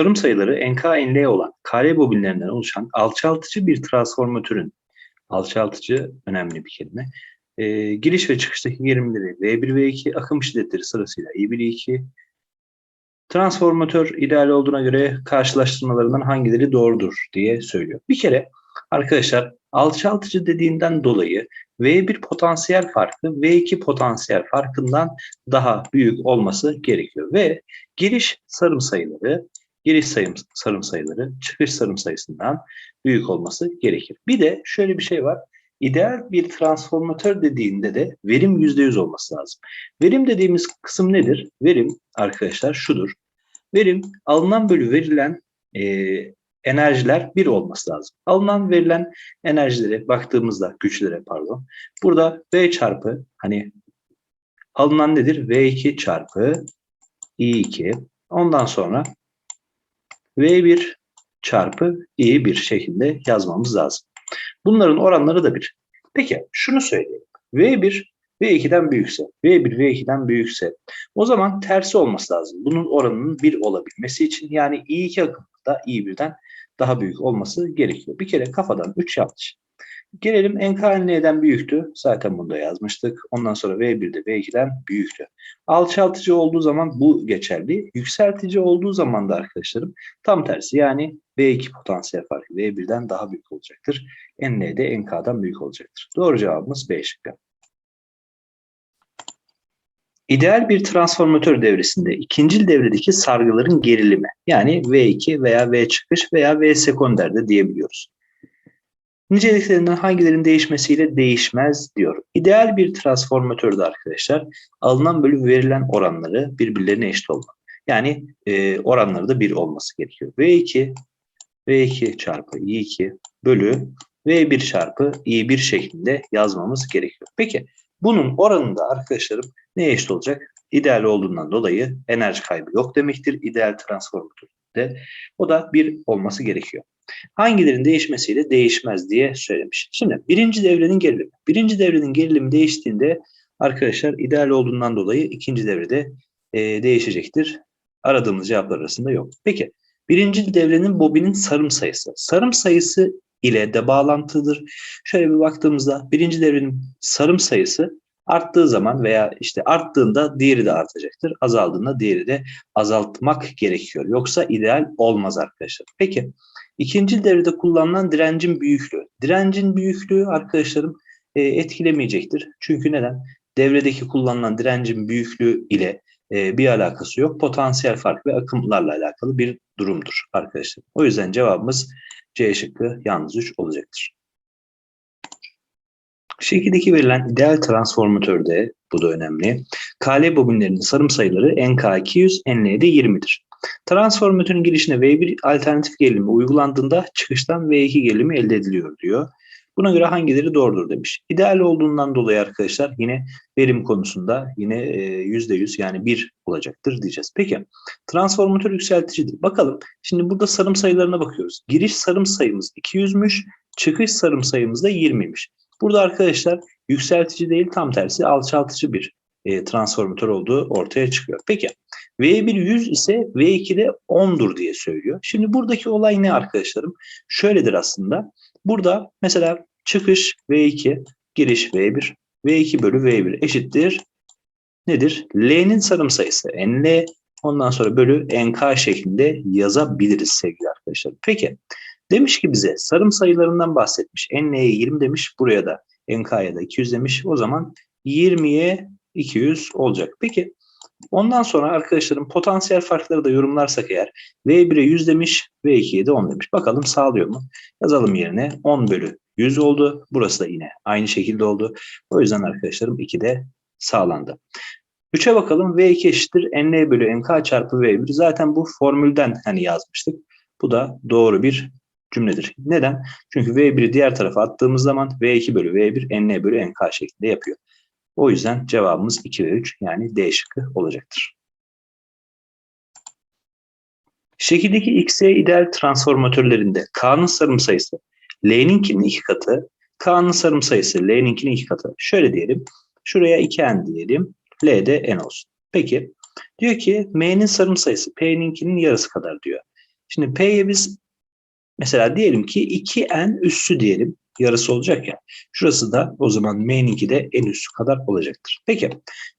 Sarım sayıları NK-NL olan kare bobinlerinden oluşan alçaltıcı bir transformatörün, alçaltıcı önemli bir kelime, e, giriş ve çıkıştaki gerilimleri V1 ve 2 akım şiddetleri sırasıyla I1 2 transformatör ideal olduğuna göre karşılaştırmalarından hangileri doğrudur diye söylüyor. Bir kere arkadaşlar alçaltıcı dediğinden dolayı V1 potansiyel farkı V2 potansiyel farkından daha büyük olması gerekiyor ve giriş sarım sayıları giriş sayım, sarım sayıları çıkış sarım sayısından büyük olması gerekir. Bir de şöyle bir şey var. İdeal bir transformatör dediğinde de verim %100 olması lazım. Verim dediğimiz kısım nedir? Verim arkadaşlar şudur. Verim alınan bölü verilen e, enerjiler bir olması lazım. Alınan verilen enerjilere baktığımızda güçlere pardon. Burada V çarpı hani alınan nedir? V2 çarpı I2. Ondan sonra V1 çarpı I1 şeklinde yazmamız lazım. Bunların oranları da bir. Peki şunu söyleyelim. V1 V2'den büyükse, V1 V2'den büyükse o zaman tersi olması lazım. Bunun oranının 1 olabilmesi için yani I2 akımı da I1'den daha büyük olması gerekiyor. Bir kere kafadan 3 yanlış. Gelelim NKN'den büyüktü. Zaten bunu da yazmıştık. Ondan sonra V1 de V2'den büyüktü. Alçaltıcı olduğu zaman bu geçerli. Yükseltici olduğu zaman da arkadaşlarım tam tersi. Yani V2 potansiyel farkı V1'den daha büyük olacaktır. NN de NK'dan büyük olacaktır. Doğru cevabımız B şıkkı. İdeal bir transformatör devresinde ikincil devredeki sargıların gerilimi yani V2 veya V çıkış veya V sekonder de diyebiliyoruz. Niceliklerinden hangilerinin değişmesiyle değişmez diyor. İdeal bir transformatörde arkadaşlar alınan bölü verilen oranları birbirlerine eşit olmalı. Yani e, oranları da 1 olması gerekiyor. V2 V2 çarpı I2 bölü V1 çarpı I1 şeklinde yazmamız gerekiyor. Peki bunun oranında arkadaşlarım ne eşit olacak? İdeal olduğundan dolayı enerji kaybı yok demektir. İdeal transformatörde o da 1 olması gerekiyor. Hangilerinin değişmesiyle değişmez diye söylemiş. Şimdi birinci devrenin gerilimi. Birinci devrenin gerilimi değiştiğinde arkadaşlar ideal olduğundan dolayı ikinci devrede e, değişecektir. Aradığımız cevaplar arasında yok. Peki birinci devrenin bobinin sarım sayısı. Sarım sayısı ile de bağlantılıdır. Şöyle bir baktığımızda birinci devrenin sarım sayısı arttığı zaman veya işte arttığında diğeri de artacaktır. Azaldığında diğeri de azaltmak gerekiyor. Yoksa ideal olmaz arkadaşlar. Peki ikinci devrede kullanılan direncin büyüklüğü. Direncin büyüklüğü arkadaşlarım e, etkilemeyecektir. Çünkü neden? Devredeki kullanılan direncin büyüklüğü ile e, bir alakası yok. Potansiyel fark ve akımlarla alakalı bir durumdur arkadaşlar. O yüzden cevabımız C şıkkı yalnız 3 olacaktır. Şekildeki verilen ideal transformatörde, bu da önemli, KL bobinlerinin sarım sayıları NK200, NL'de 20'dir. Transformatörün girişine V1 alternatif gerilimi uygulandığında çıkıştan V2 gerilimi elde ediliyor diyor. Buna göre hangileri doğrudur demiş. İdeal olduğundan dolayı arkadaşlar yine verim konusunda yine %100 yani 1 olacaktır diyeceğiz. Peki transformatör yükselticidir. Bakalım şimdi burada sarım sayılarına bakıyoruz. Giriş sarım sayımız 200'müş, çıkış sarım sayımız da 20'ymiş. Burada arkadaşlar yükseltici değil tam tersi alçaltıcı bir e, transformatör olduğu ortaya çıkıyor. Peki V1 100 ise V2 de 10'dur diye söylüyor. Şimdi buradaki olay ne arkadaşlarım? Şöyledir aslında. Burada mesela çıkış V2, giriş V1, V2 bölü V1 eşittir. Nedir? L'nin sarım sayısı NL, ondan sonra bölü NK şeklinde yazabiliriz sevgili arkadaşlar. Peki demiş ki bize sarım sayılarından bahsetmiş. NL'ye 20 demiş, buraya da NK'ya da 200 demiş. O zaman 20'ye 200 olacak. Peki ondan sonra arkadaşlarım potansiyel farkları da yorumlarsak eğer V1'e 100 demiş, V2'ye de 10 demiş. Bakalım sağlıyor mu? Yazalım yerine 10 bölü 100 oldu. Burası da yine aynı şekilde oldu. O yüzden arkadaşlarım 2 de sağlandı. 3'e bakalım. V2 eşittir NL bölü NK çarpı V1. Zaten bu formülden hani yazmıştık. Bu da doğru bir cümledir. Neden? Çünkü V1'i diğer tarafa attığımız zaman V2 bölü V1 NL bölü NK şeklinde yapıyor. O yüzden cevabımız 2 ve 3 yani D şıkkı olacaktır. Şekildeki XY ideal transformatörlerinde K'nın sarım sayısı L'ninkinin iki katı, K'nın sarım sayısı L'ninkinin iki katı. Şöyle diyelim. Şuraya 2N diyelim. L de N olsun. Peki. Diyor ki M'nin sarım sayısı P'ninkinin yarısı kadar diyor. Şimdi P'ye biz mesela diyelim ki 2N üssü diyelim. Yarısı olacak ya. Şurası da o zaman M'ninki de en üssü kadar olacaktır. Peki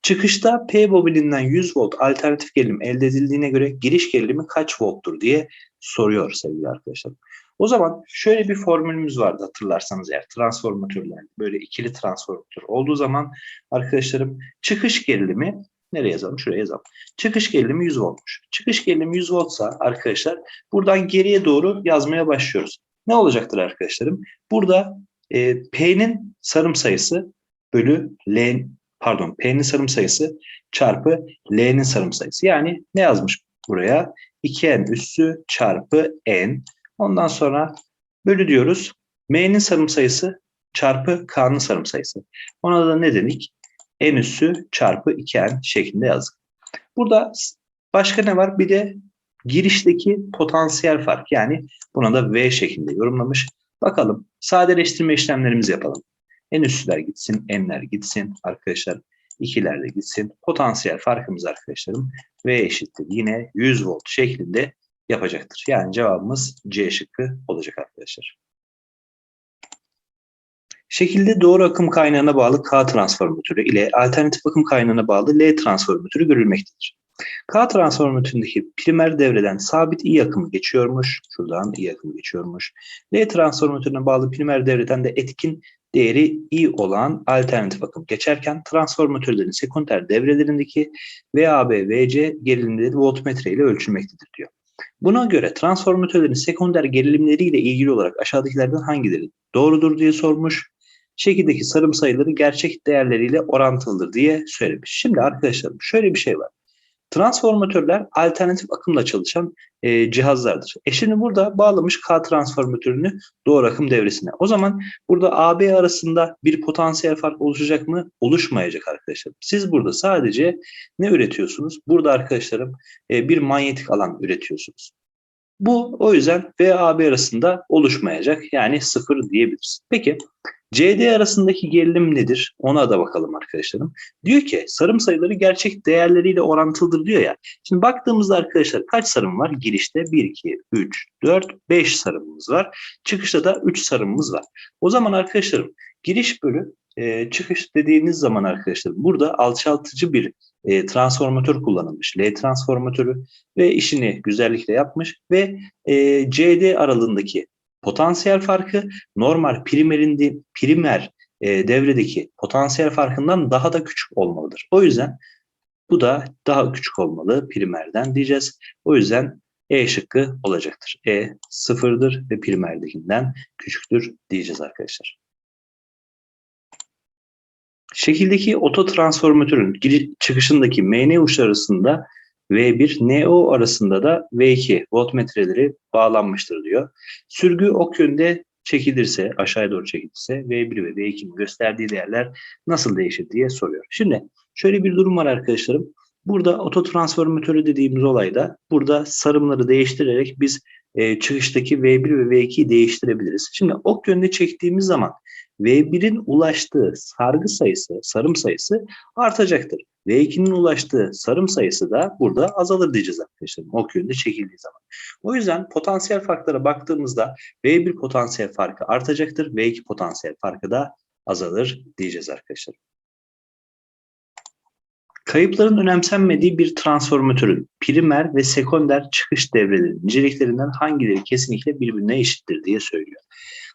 çıkışta P bobininden 100 volt alternatif gerilim elde edildiğine göre giriş gerilimi kaç volttur diye soruyor sevgili arkadaşlar. O zaman şöyle bir formülümüz vardı hatırlarsanız eğer transformatörler böyle ikili transformatör olduğu zaman arkadaşlarım çıkış gerilimi nereye yazalım? Şuraya yazalım. Çıkış gerilimi 100 voltmuş. Çıkış gerilimi 100 voltsa arkadaşlar buradan geriye doğru yazmaya başlıyoruz. Ne olacaktır arkadaşlarım? Burada e, P'nin sarım sayısı bölü L pardon P'nin sarım sayısı çarpı L'nin sarım sayısı. Yani ne yazmış buraya? 2N üssü çarpı N Ondan sonra bölü diyoruz. M'nin sarım sayısı çarpı K'nın sarım sayısı. Ona da ne dedik? N üssü çarpı 2N şeklinde yazdık. Burada başka ne var? Bir de girişteki potansiyel fark. Yani buna da V şeklinde yorumlamış. Bakalım sadeleştirme işlemlerimizi yapalım. N üssüler gitsin, N'ler gitsin arkadaşlar. İkiler de gitsin. Potansiyel farkımız arkadaşlarım V eşittir. Yine 100 volt şeklinde yapacaktır. Yani cevabımız C şıkkı olacak arkadaşlar. Şekilde doğru akım kaynağına bağlı K transformatörü ile alternatif akım kaynağına bağlı L transformatörü görülmektedir. K transformatöründeki primer devreden sabit I akımı geçiyormuş. Şuradan I akımı geçiyormuş. L transformatörüne bağlı primer devreden de etkin değeri I olan alternatif akım geçerken transformatörlerin sekonder devrelerindeki VAB, VC gerilimleri voltmetre ile ölçülmektedir diyor. Buna göre transformatörlerin sekonder gerilimleriyle ilgili olarak aşağıdakilerden hangileri doğrudur diye sormuş. Şekildeki sarım sayıları gerçek değerleriyle orantılıdır diye söylemiş. Şimdi arkadaşlar şöyle bir şey var. Transformatörler alternatif akımla çalışan e, cihazlardır. E şimdi burada bağlamış K transformatörünü doğru akım devresine. O zaman burada AB arasında bir potansiyel fark oluşacak mı? Oluşmayacak arkadaşlar. Siz burada sadece ne üretiyorsunuz? Burada arkadaşlarım e, bir manyetik alan üretiyorsunuz. Bu o yüzden V AB arasında oluşmayacak. Yani sıfır diyebiliriz. Peki CD arasındaki gerilim nedir? Ona da bakalım arkadaşlarım. Diyor ki sarım sayıları gerçek değerleriyle orantılıdır diyor ya. Şimdi baktığımızda arkadaşlar kaç sarım var? Girişte 1, 2, 3, 4, 5 sarımımız var. Çıkışta da 3 sarımımız var. O zaman arkadaşlarım giriş bölü e, çıkış dediğiniz zaman arkadaşlar burada alçaltıcı bir e, transformatör kullanılmış. L transformatörü ve işini güzellikle yapmış ve e, CD aralığındaki potansiyel farkı normal primerinde, primer e, devredeki potansiyel farkından daha da küçük olmalıdır. O yüzden bu da daha küçük olmalı primerden diyeceğiz. O yüzden E şıkkı olacaktır. E sıfırdır ve primerdekinden küçüktür diyeceğiz arkadaşlar. Şekildeki ototransformatörün çıkışındaki MN uçları arasında V1, NO arasında da V2 voltmetreleri bağlanmıştır diyor. Sürgü ok yönde çekilirse, aşağıya doğru çekilirse V1 ve V2'nin gösterdiği değerler nasıl değişir diye soruyor. Şimdi şöyle bir durum var arkadaşlarım. Burada ototransformatörü dediğimiz olayda burada sarımları değiştirerek biz e, çıkıştaki V1 ve V2'yi değiştirebiliriz. Şimdi ok yönde çektiğimiz zaman V1'in ulaştığı sargı sayısı, sarım sayısı artacaktır. V2'nin ulaştığı sarım sayısı da burada azalır diyeceğiz arkadaşlar. Ok yönünde çekildiği zaman. O yüzden potansiyel farklara baktığımızda V1 potansiyel farkı artacaktır. V2 potansiyel farkı da azalır diyeceğiz arkadaşlar. Kayıpların önemsenmediği bir transformatörün primer ve sekonder çıkış devrelerinin niceliklerinden hangileri kesinlikle birbirine eşittir diye söylüyor.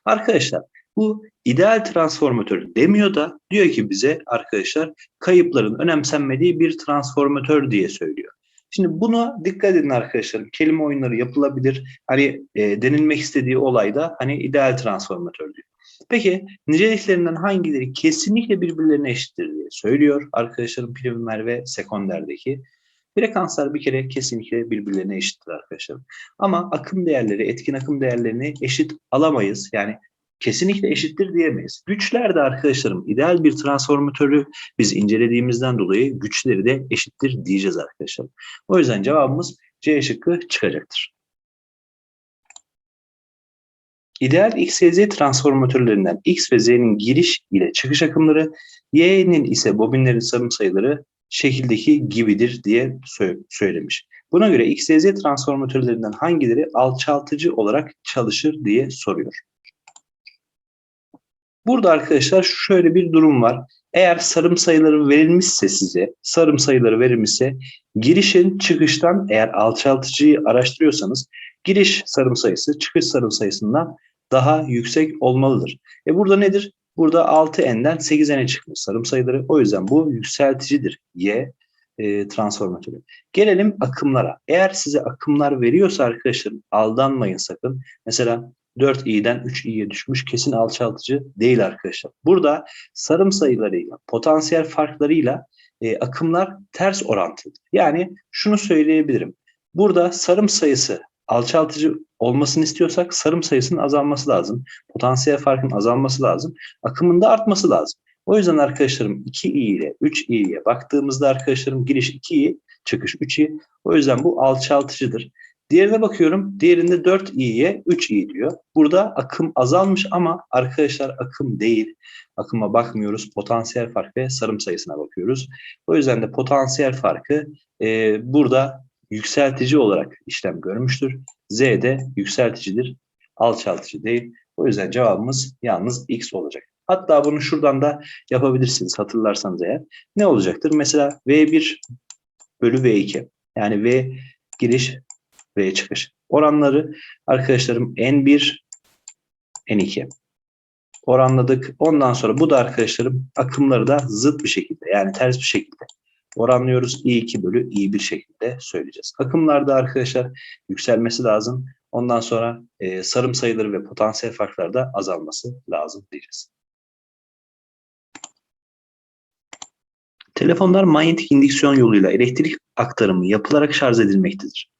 Arkadaşlar bu ideal transformatör demiyor da diyor ki bize arkadaşlar kayıpların önemsenmediği bir transformatör diye söylüyor. Şimdi buna dikkat edin arkadaşlar. Kelime oyunları yapılabilir. Hani e, denilmek istediği olayda hani ideal transformatör diyor. Peki niceliklerinden hangileri kesinlikle birbirlerine eşittir diye söylüyor arkadaşlarım primer ve sekonderdeki. Frekanslar bir kere kesinlikle birbirlerine eşittir arkadaşlar. Ama akım değerleri, etkin akım değerlerini eşit alamayız. Yani kesinlikle eşittir diyemeyiz. Güçler de arkadaşlarım ideal bir transformatörü biz incelediğimizden dolayı güçleri de eşittir diyeceğiz arkadaşlar. O yüzden cevabımız C şıkkı çıkacaktır. İdeal X ve Z transformatörlerinden X ve Z'nin giriş ile çıkış akımları, Y'nin ise bobinlerin sarım sayıları şekildeki gibidir diye söylemiş. Buna göre X, Y, Z transformatörlerinden hangileri alçaltıcı olarak çalışır diye soruyor. Burada arkadaşlar şöyle bir durum var. Eğer sarım sayıları verilmişse size, sarım sayıları verilmişse girişin çıkıştan eğer alçaltıcıyı araştırıyorsanız giriş sarım sayısı çıkış sarım sayısından daha yüksek olmalıdır. E burada nedir? Burada 6n'den 8n'e çıkmış sarım sayıları. O yüzden bu yükselticidir. Y e, transformatörü. Gelelim akımlara. Eğer size akımlar veriyorsa arkadaşlarım aldanmayın sakın. Mesela 4i'den 3i'ye düşmüş kesin alçaltıcı değil arkadaşlar. Burada sarım sayılarıyla, potansiyel farklarıyla e, akımlar ters orantılı. Yani şunu söyleyebilirim. Burada sarım sayısı alçaltıcı olmasını istiyorsak sarım sayısının azalması lazım. Potansiyel farkın azalması lazım. Akımın da artması lazım. O yüzden arkadaşlarım 2i ile 3i'ye baktığımızda arkadaşlarım giriş 2i, çıkış 3i. O yüzden bu alçaltıcıdır. Diğerine bakıyorum. Diğerinde 4i'ye 3i diyor. Burada akım azalmış ama arkadaşlar akım değil. Akıma bakmıyoruz. Potansiyel fark ve sarım sayısına bakıyoruz. O yüzden de potansiyel farkı e, burada yükseltici olarak işlem görmüştür. Z de yükselticidir. Alçaltıcı değil. O yüzden cevabımız yalnız X olacak. Hatta bunu şuradan da yapabilirsiniz hatırlarsanız eğer. Ne olacaktır? Mesela V1 bölü V2. Yani V giriş V çıkış. Oranları arkadaşlarım N1 N2 oranladık. Ondan sonra bu da arkadaşlarım akımları da zıt bir şekilde yani ters bir şekilde oranlıyoruz. I2 bölü I1 şeklinde söyleyeceğiz. Akımlarda arkadaşlar yükselmesi lazım. Ondan sonra e, sarım sayıları ve potansiyel farklarda azalması lazım diyeceğiz. Telefonlar manyetik indüksiyon yoluyla elektrik aktarımı yapılarak şarj edilmektedir.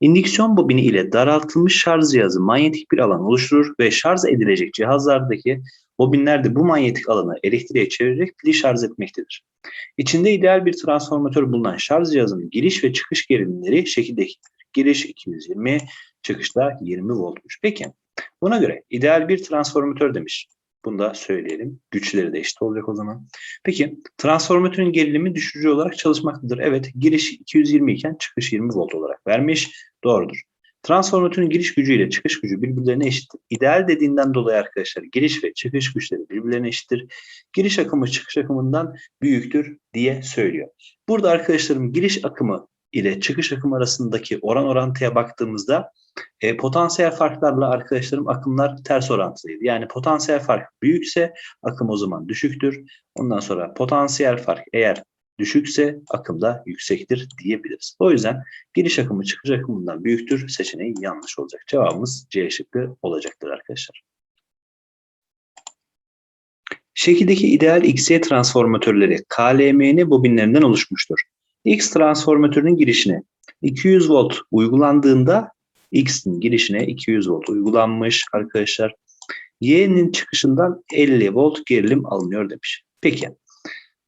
İndüksiyon bobini ile daraltılmış şarj cihazı manyetik bir alan oluşturur ve şarj edilecek cihazlardaki bobinler de bu manyetik alanı elektriğe çevirerek pili şarj etmektedir. İçinde ideal bir transformatör bulunan şarj cihazının giriş ve çıkış gerilimleri şekildekidir. Giriş 220, çıkışta 20 voltmuş. Peki buna göre ideal bir transformatör demiş. Bunu da söyleyelim. Güçleri de eşit olacak o zaman. Peki transformatörün gerilimi düşürücü olarak çalışmaktadır. Evet giriş 220 iken çıkış 20 volt olarak vermiş. Doğrudur. Transformatörün giriş gücü ile çıkış gücü birbirlerine eşittir. İdeal dediğinden dolayı arkadaşlar giriş ve çıkış güçleri birbirlerine eşittir. Giriş akımı çıkış akımından büyüktür diye söylüyor. Burada arkadaşlarım giriş akımı ile çıkış akımı arasındaki oran orantıya baktığımızda e, potansiyel farklarla arkadaşlarım akımlar ters orantılıydı. Yani potansiyel fark büyükse akım o zaman düşüktür. Ondan sonra potansiyel fark eğer düşükse akım da yüksektir diyebiliriz. O yüzden giriş akımı çıkış akımından büyüktür seçeneği yanlış olacak. Cevabımız C şıkkı olacaktır arkadaşlar. Şekildeki ideal XY transformatörleri KLMN bobinlerinden oluşmuştur. X transformatörünün girişine 200 volt uygulandığında X'in girişine 200 volt uygulanmış arkadaşlar. Y'nin çıkışından 50 volt gerilim alınıyor demiş. Peki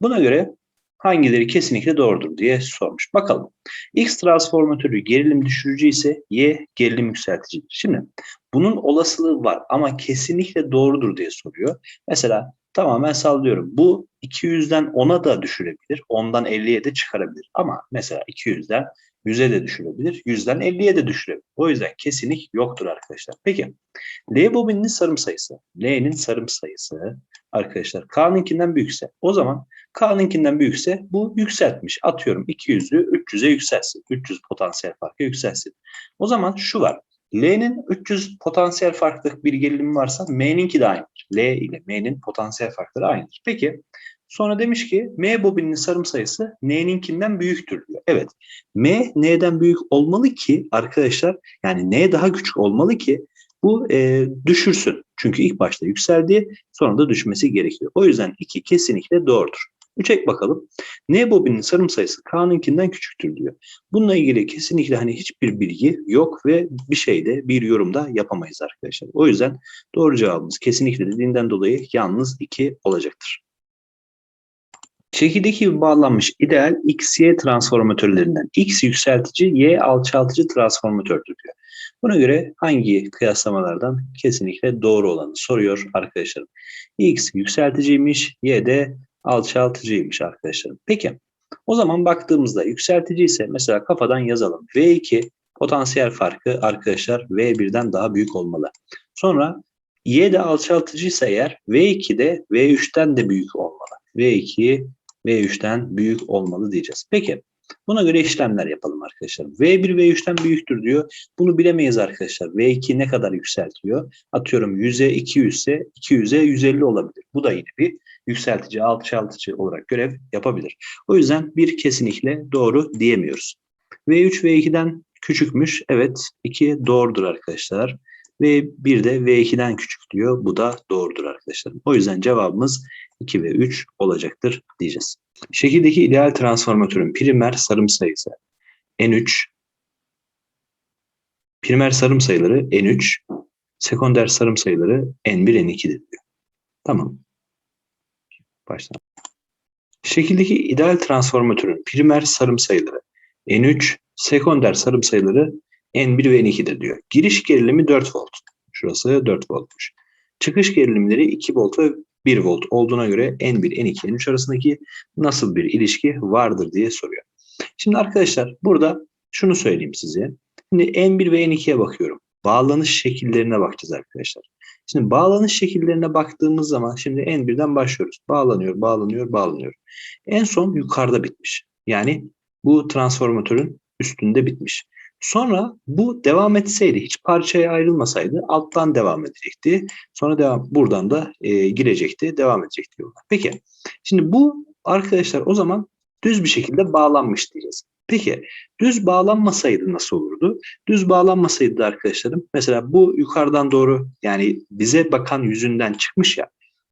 buna göre hangileri kesinlikle doğrudur diye sormuş. Bakalım. X transformatörü gerilim düşürücü ise Y gerilim yükselticidir. Şimdi bunun olasılığı var ama kesinlikle doğrudur diye soruyor. Mesela tamamen sallıyorum. Bu 200'den 10'a da düşürebilir. 10'dan 50'ye de çıkarabilir. Ama mesela 200'den 100'e de düşürebilir. 100'den 50'ye de düşürebilir. O yüzden kesinlik yoktur arkadaşlar. Peki L bobininin sarım sayısı. L'nin sarım sayısı arkadaşlar K'nınkinden büyükse o zaman K'nınkinden büyükse bu yükseltmiş. Atıyorum 200'ü 300'e yükselsin. 300 potansiyel farkı yükselsin. O zaman şu var. L'nin 300 potansiyel farklı bir gerilimi varsa M'ninki de aynıdır. L ile M'nin potansiyel farkları aynıdır. Peki sonra demiş ki M bobininin sarım sayısı N'ninkinden büyüktür diyor. Evet M N'den büyük olmalı ki arkadaşlar yani N daha küçük olmalı ki bu e, düşürsün. Çünkü ilk başta yükseldi sonra da düşmesi gerekiyor. O yüzden 2 kesinlikle doğrudur. 3 ek bakalım. N bobinin sarım sayısı K'nınkinden küçüktür diyor. Bununla ilgili kesinlikle hani hiçbir bilgi yok ve bir şeyde bir yorumda yapamayız arkadaşlar. O yüzden doğru cevabımız kesinlikle dediğinden dolayı yalnız 2 olacaktır. Şekildeki bağlanmış ideal XY transformatörlerinden X yükseltici, Y alçaltıcı transformatördür diyor. Buna göre hangi kıyaslamalardan kesinlikle doğru olanı soruyor arkadaşlarım. X yükselticiymiş, Y de alçaltıcıymış arkadaşlarım. Peki O zaman baktığımızda yükseltici ise mesela kafadan yazalım. V2 potansiyel farkı arkadaşlar V1'den daha büyük olmalı. Sonra Y de alçaltıcı ise eğer V2 de V3'ten de büyük olmalı. V2 V3'ten büyük olmalı diyeceğiz. Peki buna göre işlemler yapalım arkadaşlar. V1 V3'ten büyüktür diyor. Bunu bilemeyiz arkadaşlar. V2 ne kadar yükseltiyor? Atıyorum 100'e 200 ise 200'e 150 olabilir. Bu da yine bir yükseltici, alçaltıcı olarak görev yapabilir. O yüzden bir kesinlikle doğru diyemiyoruz. V3 V2'den küçükmüş. Evet 2 doğrudur arkadaşlar. Ve bir de V2'den küçük diyor. Bu da doğrudur arkadaşlar. O yüzden cevabımız 2 ve 3 olacaktır diyeceğiz. Şekildeki ideal transformatörün primer sarım sayısı N3, primer sarım sayıları N3, sekonder sarım sayıları N1, N2'dir diyor. Tamam. Baştan. Şekildeki ideal transformatörün primer sarım sayıları N3, sekonder sarım sayıları N1 ve N2'dir diyor. Giriş gerilimi 4 volt. Şurası 4 voltmuş. Çıkış gerilimleri 2 volt ve 1 volt olduğuna göre N1, N2, N3 arasındaki nasıl bir ilişki vardır diye soruyor. Şimdi arkadaşlar burada şunu söyleyeyim size. Şimdi N1 ve N2'ye bakıyorum. Bağlanış şekillerine bakacağız arkadaşlar. Şimdi bağlanış şekillerine baktığımız zaman şimdi N1'den başlıyoruz. Bağlanıyor, bağlanıyor, bağlanıyor. En son yukarıda bitmiş. Yani bu transformatörün üstünde bitmiş. Sonra bu devam etseydi, hiç parçaya ayrılmasaydı alttan devam edecekti. Sonra devam buradan da e, girecekti, devam edecekti yolda. Peki, şimdi bu arkadaşlar o zaman düz bir şekilde bağlanmış diyeceğiz. Peki, düz bağlanmasaydı nasıl olurdu? Düz bağlanmasaydı da arkadaşlarım, mesela bu yukarıdan doğru yani bize bakan yüzünden çıkmış ya,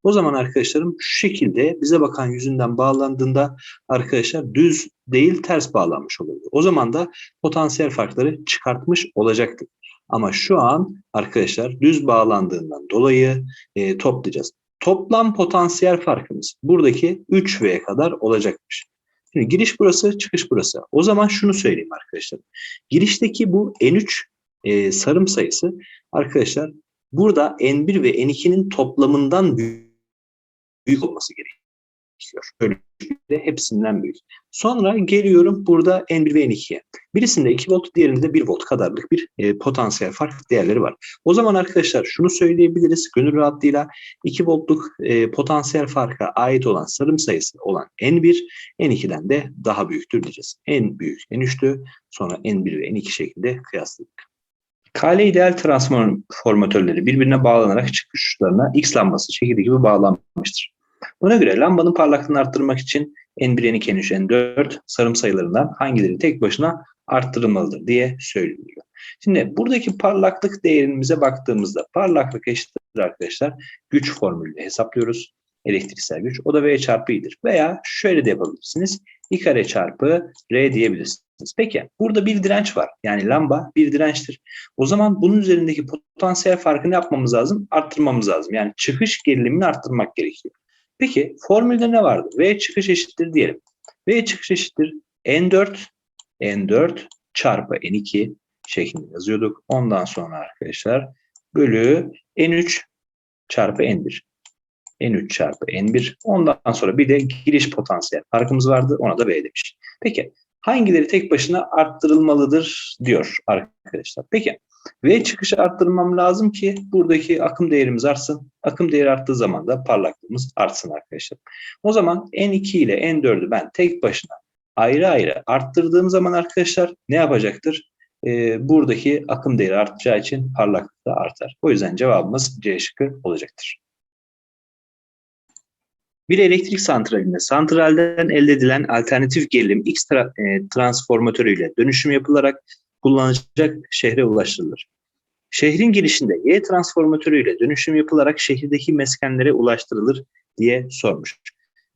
o zaman arkadaşlarım şu şekilde bize bakan yüzünden bağlandığında arkadaşlar düz değil ters bağlanmış oluyor. O zaman da potansiyel farkları çıkartmış olacaktık. Ama şu an arkadaşlar düz bağlandığından dolayı e, toplayacağız. Toplam potansiyel farkımız buradaki 3V kadar olacakmış. Şimdi giriş burası, çıkış burası. O zaman şunu söyleyeyim arkadaşlar. Girişteki bu N3 e, sarım sayısı arkadaşlar burada N1 ve N2'nin toplamından büyük büyük olması gerekiyor. Bölümde hepsinden büyük. Sonra geliyorum burada N1 ve N2'ye. Birisinde 2 volt, diğerinde 1 volt kadarlık bir e, potansiyel fark değerleri var. O zaman arkadaşlar şunu söyleyebiliriz gönül rahatlığıyla 2 voltluk e, potansiyel farka ait olan sarım sayısı olan N1, N2'den de daha büyüktür diyeceğiz. En büyük N3'tü, sonra N1 ve N2 şeklinde kıyasladık. Kale ideal transformatörleri birbirine bağlanarak çıkış uçlarına X lambası şekilde gibi bağlanmıştır. Buna göre lambanın parlaklığını arttırmak için N1, N2, N3, N4 sarım sayılarından hangileri tek başına arttırılmalıdır diye söyleniyor. Şimdi buradaki parlaklık değerimize baktığımızda parlaklık eşittir arkadaşlar güç formülüyle hesaplıyoruz. Elektriksel güç. O da V çarpı i'dir. Veya şöyle de yapabilirsiniz. I kare çarpı R diyebilirsiniz. Peki burada bir direnç var. Yani lamba bir dirençtir. O zaman bunun üzerindeki potansiyel farkını yapmamız lazım. Arttırmamız lazım. Yani çıkış gerilimini arttırmak gerekiyor. Peki formülde ne vardı? V çıkış eşittir diyelim. V çıkış eşittir N4 N4 çarpı N2 şeklinde yazıyorduk. Ondan sonra arkadaşlar bölü N3 çarpı N1. N3 çarpı N1. Ondan sonra bir de giriş potansiyel farkımız vardı. Ona da V demiş. Peki hangileri tek başına arttırılmalıdır diyor arkadaşlar. Peki V çıkışı arttırmam lazım ki buradaki akım değerimiz artsın. Akım değeri arttığı zaman da parlaklığımız artsın arkadaşlar. O zaman N2 ile N4'ü ben tek başına ayrı ayrı arttırdığım zaman arkadaşlar ne yapacaktır? Ee, buradaki akım değeri artacağı için parlaklık da artar. O yüzden cevabımız C şıkkı olacaktır. Bir elektrik santralinde santralden elde edilen alternatif gerilim X tra e, transformatörüyle dönüşüm yapılarak kullanılacak şehre ulaştırılır. Şehrin girişinde Y transformatörüyle dönüşüm yapılarak şehirdeki meskenlere ulaştırılır diye sormuş.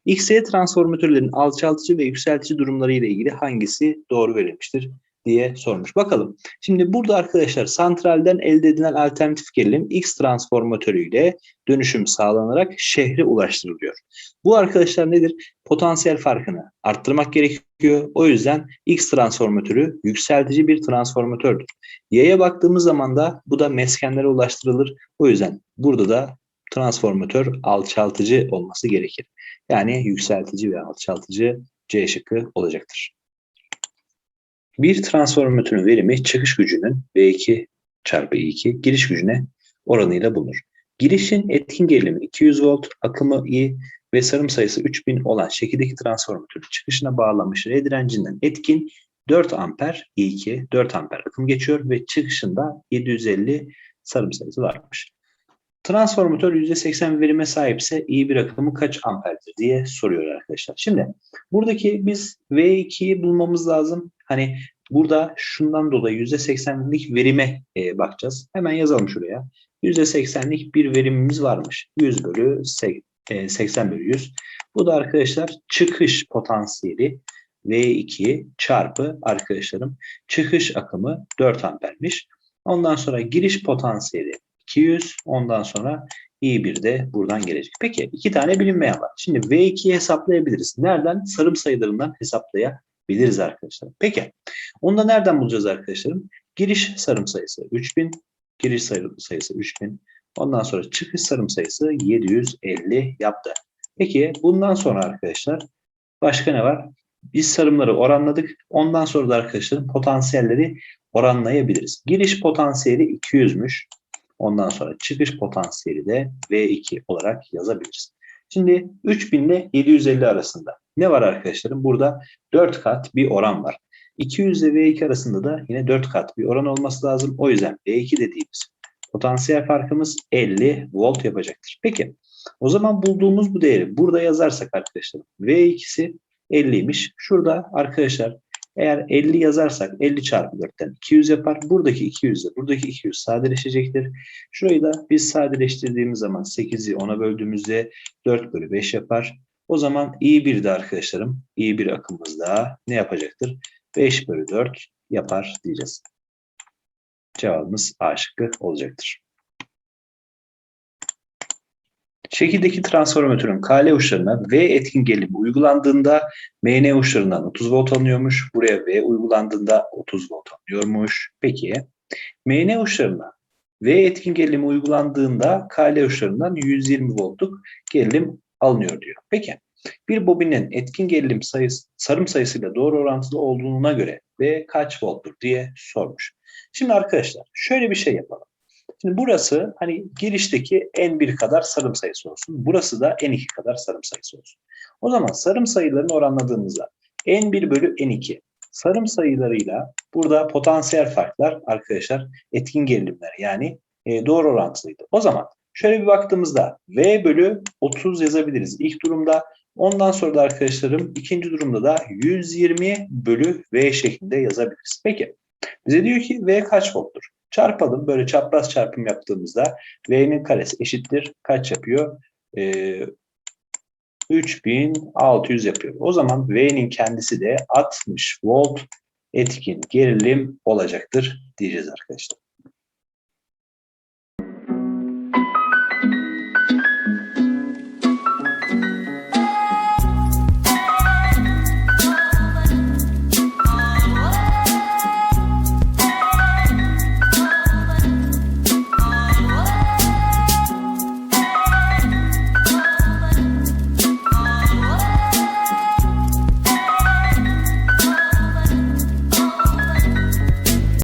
X-Y transformatörlerin alçaltıcı ve yükseltici durumları ile ilgili hangisi doğru verilmiştir diye sormuş. Bakalım. Şimdi burada arkadaşlar santralden elde edilen alternatif gerilim X transformatörüyle dönüşüm sağlanarak şehre ulaştırılıyor. Bu arkadaşlar nedir? Potansiyel farkını arttırmak gerekiyor. O yüzden X transformatörü yükseltici bir transformatördür. Y'ye baktığımız zaman da bu da meskenlere ulaştırılır. O yüzden burada da transformatör alçaltıcı olması gerekir. Yani yükseltici ve alçaltıcı C şıkkı olacaktır. Bir transformatörün verimi çıkış gücünün V2 çarpı I2 giriş gücüne oranıyla bulunur. Girişin etkin gerilimi 200 volt, akımı I ve sarım sayısı 3000 olan şekildeki transformatörün çıkışına bağlanmış R direncinden etkin 4 amper I2, 4 amper akım geçiyor ve çıkışında 750 sarım sayısı varmış. Transformatör %80 verime sahipse iyi bir akımı kaç amperdir diye soruyor arkadaşlar. Şimdi buradaki biz V2'yi bulmamız lazım. Hani burada şundan dolayı %80'lik verime e, bakacağız. Hemen yazalım şuraya. %80'lik bir verimimiz varmış. 100 bölü 80 bölü 100. Bu da arkadaşlar çıkış potansiyeli V2 çarpı arkadaşlarım çıkış akımı 4 ampermiş. Ondan sonra giriş potansiyeli 200. Ondan sonra i1 de buradan gelecek. Peki iki tane bilinmeyen var. Şimdi V2'yi hesaplayabiliriz. Nereden? Sarım sayılarından hesaplayabiliriz arkadaşlar. Peki onu da nereden bulacağız arkadaşlarım? Giriş sarım sayısı 3000. Giriş sayısı 3000. Ondan sonra çıkış sarım sayısı 750 yaptı. Peki bundan sonra arkadaşlar başka ne var? Biz sarımları oranladık. Ondan sonra da arkadaşlarım potansiyelleri oranlayabiliriz. Giriş potansiyeli 200'müş. Ondan sonra çıkış potansiyeli de V2 olarak yazabiliriz. Şimdi 3000 ile 750 arasında ne var arkadaşlarım? Burada 4 kat bir oran var. 200 ile V2 arasında da yine 4 kat bir oran olması lazım. O yüzden V2 dediğimiz potansiyel farkımız 50 volt yapacaktır. Peki o zaman bulduğumuz bu değeri burada yazarsak arkadaşlar V2'si 50'ymiş. Şurada arkadaşlar eğer 50 yazarsak 50 çarpı 4'ten 200 yapar. Buradaki 200 ile buradaki 200 sadeleşecektir. Şurayı da biz sadeleştirdiğimiz zaman 8'i 10'a böldüğümüzde 4 bölü 5 yapar. O zaman i1 de arkadaşlarım i1 akımımızda ne yapacaktır? 5 bölü 4 yapar diyeceğiz. Cevabımız A şıkkı olacaktır. Şekildeki transformatörün KL uçlarına V etkin gerilimi uygulandığında MN uçlarından 30 volt alınıyormuş. Buraya V uygulandığında 30 volt alınıyormuş. Peki MN uçlarına V etkin gerilimi uygulandığında KL uçlarından 120 voltluk gerilim alınıyor diyor. Peki bir bobinin etkin gerilim sayısı, sarım sayısıyla doğru orantılı olduğuna göre V kaç volttur diye sormuş. Şimdi arkadaşlar şöyle bir şey yapalım. Şimdi burası hani girişteki N1 kadar sarım sayısı olsun. Burası da N2 kadar sarım sayısı olsun. O zaman sarım sayılarını oranladığımızda N1 bölü N2 sarım sayılarıyla burada potansiyel farklar arkadaşlar etkin gerilimler yani e, doğru orantılıydı. O zaman şöyle bir baktığımızda V bölü 30 yazabiliriz ilk durumda. Ondan sonra da arkadaşlarım ikinci durumda da 120 bölü V şeklinde yazabiliriz. Peki bize diyor ki V kaç volttur? Çarpalım. Böyle çapraz çarpım yaptığımızda V'nin karesi eşittir. Kaç yapıyor? Ee, 3600 yapıyor. O zaman V'nin kendisi de 60 volt etkin gerilim olacaktır diyeceğiz arkadaşlar.